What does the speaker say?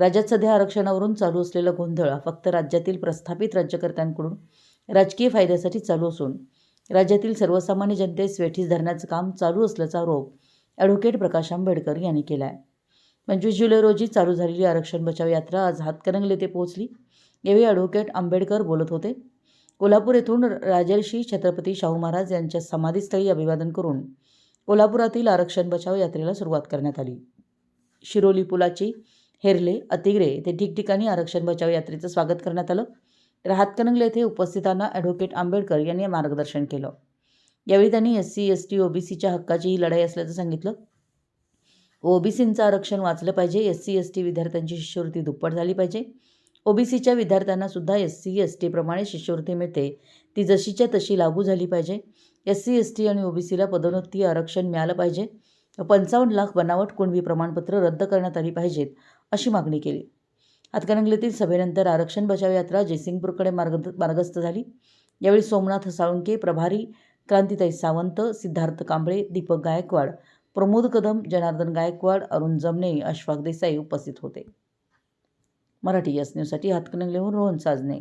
राज्यात सध्या आरक्षणावरून चालू असलेला गोंधळ हा फक्त राज्यातील प्रस्थापित राज्यकर्त्यांकडून राजकीय फायद्यासाठी चालू असून राज्यातील सर्वसामान्य जनतेस वेठीस धरण्याचं काम चालू असल्याचा आरोप ॲडव्होकेट प्रकाश आंबेडकर यांनी केला आहे पंचवीस जुलै रोजी चालू झालेली आरक्षण बचाव यात्रा आज हातकणंगले येथे पोहोचली. यावेळी ॲडव्होकेट आंबेडकर बोलत होते. कोल्हापूर येथून राजर्षी छत्रपती शाहू महाराज यांच्या समाधीस्थळी अभिवादन करून कोल्हापुरातील आरक्षण बचाव यात्रेला सुरुवात करण्यात आली. शिरोली पुलाची हेरले अतिग्रे येथे ठिकठिकाणी आरक्षण बचाव यात्रेचं स्वागत करण्यात आलं. तर हातकणंगले येथे उपस्थितांना ॲडव्होकेट आंबेडकर यांनी मार्गदर्शन केलं. यावेळी त्यांनी एस सी एस टी ओबीसीच्या हक्काची ही लढाई असल्याचं सांगितलं. ओबीसींचं आरक्षण वाचलं पाहिजे एस सी एस टी विद्यार्थ्यांची शिष्यवृत्ती दुप्पट झाली पाहिजे. ओबीसीच्या विद्यार्थ्यांना सुद्धा एस सी एस टीप्रमाणे शिष्यवृत्ती मिळते. ती जशीच्या तशी लागू झाली पाहिजे. एस सी एस टी आणि ओबीसीला पदोन्नती आरक्षण मिळालं पाहिजे. पंचावन्न लाख बनावट कुणबी प्रमाणपत्र रद्द करण्यात आली पाहिजेत अशी मागणी केली. हातकणंगलेतील सभेनंतर आरक्षण बचाव यात्रा जयसिंगपूरकडे मार्ग मार्गस्थ झाली. यावेळी सोमनाथ साळुंके प्रभारी क्रांतिताई सावंत सिद्धार्थ कांबळे दीपक गायकवाड प्रमोद कदम जनार्दन गायकवाड अरुण जमने अशफाक देसाई उपस्थित होते. मराठी यस न्यूजसाठी हातकणंगलेहून रोहन साजने